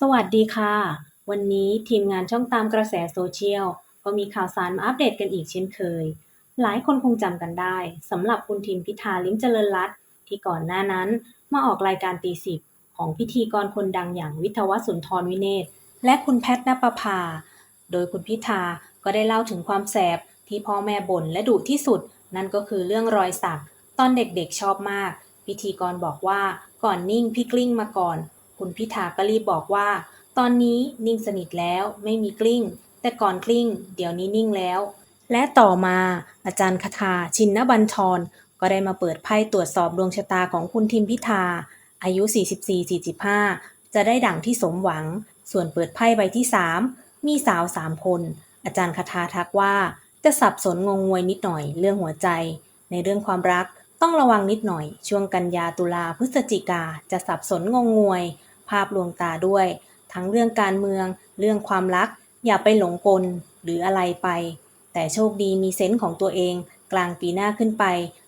สวัสดีค่ะ วันนี้ทีมงานช่องตามกระแสโซเชียลก็มีข่าวสารมาอัปเดตกันอีกเช่นเคย หลายคนคงจำกันได้สำหรับคุณทิมพิธาลิ้มเจริญรัตน์ที่ก่อนหน้านั้นมาออกรายการตีสิบของพิธีกรคนดังอย่างวิทวัฒน์สุนทรวิเนศและคุณแพทย์นปภา โดยคุณพิธาก็ได้เล่าถึงความแสบที่พ่อแม่บ่นและดุที่สุด นั่นก็คือเรื่องรอยสัก ตอนเด็กๆชอบมาก พิธีกรบอกว่าก่อนนิ่งพี่กลิ้งมาก่อน คุณพิธาก็รีบบอกว่า ตอนนี้นิ่งสนิทแล้วไม่มีกลิ้ง แต่ก่อนกลิ้ง เดี๋ยวนี้นิ่งแล้ว และต่อมาอาจารย์คทาชินนบัญชร ก็ได้มาเปิดไพ่ตรวจสอบดวงชะตาของคุณทิมพิธา อายุ 44-45 จะได้ดั่งที่สมหวัง ส่วนเปิดไพ่ใบที่ 3 มีสาว3คน อาจารย์คทาทักว่าจะสับสนงงงวยนิดหน่อยเรื่องหัวใจ ในเรื่องความรัก ต้องระวังนิดหน่อย ช่วงกันยาตุลาพฤศจิกาจะสับสนงงงวย ภาพลวงตาด้วย ทั้งเรื่องการเมือง เรื่องความรัก อย่าไปหลงกลหรืออะไรไป แต่โชคดีมีเซนส์ของตัวเอง กลางปีหน้าขึ้นไป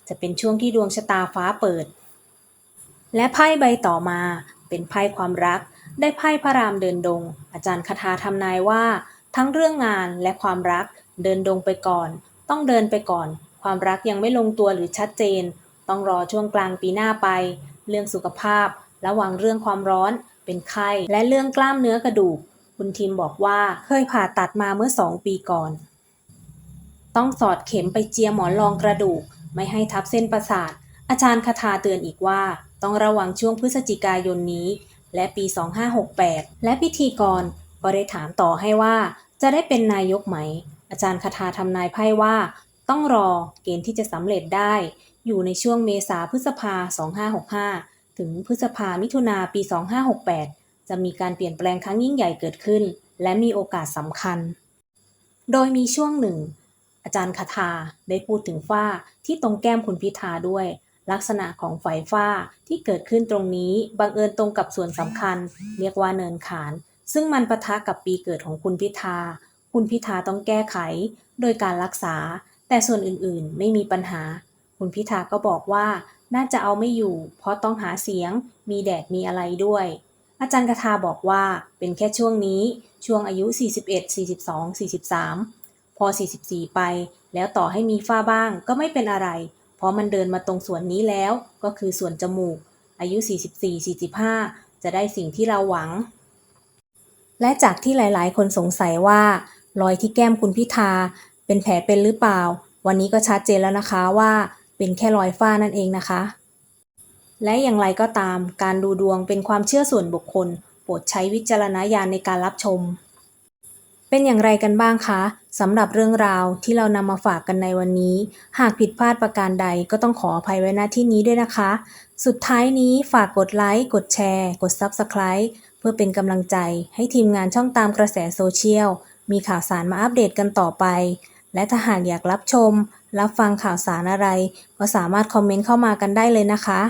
จะเป็นช่วงที่ดวงชะตาฟ้าเปิด และไพ่ใบต่อมา เป็นไพ่ความรัก ได้ไพ่พระรามเดินดง อาจารย์คาถาทำนายว่า ทั้งเรื่องงานและความรัก เดินดงไปก่อน ต้องเดินไปก่อน ความรักยังไม่ลงตัวหรือชัดเจน ต้องรอช่วงกลางปีหน้าไป เรื่องสุขภาพ ระวังเรื่องความร้อน เป็นไข้ และเรื่องกล้ามเนื้อกระดูก คุณทิมบอกว่าเคยผ่าตัดมาเมื่อสองปีก่อน ต้องสอดเข็มไปเจียหมอนรองกระดูก ไม่ให้ทับเส้นประสาท อาจารย์คาถาเตือนอีกว่า ต้องระวังช่วงพฤศจิกายนนี้ และปี 2568 และพิธีกรก็ได้ถามต่อให้ว่าจะได้เป็นนายกไหม อาจารย์คาถาทำนายไพ่ว่า ต้องรอเกณฑ์ที่จะสำเร็จได้ อยู่ในช่วงเมษาพฤษภา 2565 ถึงพฤษภามิถุนาปี 2568 จะมีการเปลี่ยนแปลงครั้งยิ่งใหญ่เกิดขึ้น และมีโอกาสสำคัญ โดยมีช่วงหนึ่ง อาจารย์คาถาได้พูดถึงฝ้าที่ตรงแก้มคุณพิธาด้วย ลักษณะของไฝฝ้าที่เกิดขึ้นตรงนี้บังเอิญตรงกับส่วนสำคัญ เรียกว่าเนินขาน ซึ่งมันปะทะกับปีเกิดของคุณพิธา คุณพิธาต้องแก้ไข โดยการรักษา แต่ส่วนอื่นๆ ไม่มีปัญหา คุณพิธาก็บอกว่า น่าจะเอาไม่อยู่ เพราะต้องหาเสียง มีแดดมีอะไรด้วย อาจารย์คาทาบอกว่าเป็นแค่ช่วงนี้ ช่วงอายุ 41 42 43 พอ 44 ไป แล้วต่อให้มีฝ้าบ้างก็ไม่เป็นอะไร เพราะมันเดินมาตรงส่วนนี้แล้ว ก็คือส่วนจมูก อายุ 44 45 จะได้สิ่งที่เราหวัง และจากที่หลาย ๆ คนสงสัยว่า รอยที่แก้มคุณพิธา เป็นแผลเป็นหรือเปล่า วันนี้ก็ชัดเจนแล้วนะคะว่าเป็นแค่รอยฝ้านั่นเองนะคะ และอย่างไรก็ตามการดูดวงเป็นความเชื่อส่วนบุคคล โปรดใช้วิจารณญาณในการรับชม เป็นอย่างไรกันบ้างคะสำหรับเรื่องราวที่เรานำมาฝากกันในวันนี้ หากผิดพลาดประการใดก็ต้องขออภัยไว้ณที่นี้ด้วยนะคะ สุดท้ายนี้ฝากกดไลค์กดแชร์ กด Subscribe เพื่อเป็นกำลังใจให้ทีมงานช่องตามกระแสโซเชียลมีข่าวสารมาอัปเดตกันต่อไป และถ้าหากอยากรับชม รับฟังข่าวสารอะไร ก็สามารถคอมเมนต์เข้ามากันได้เลยนะคะ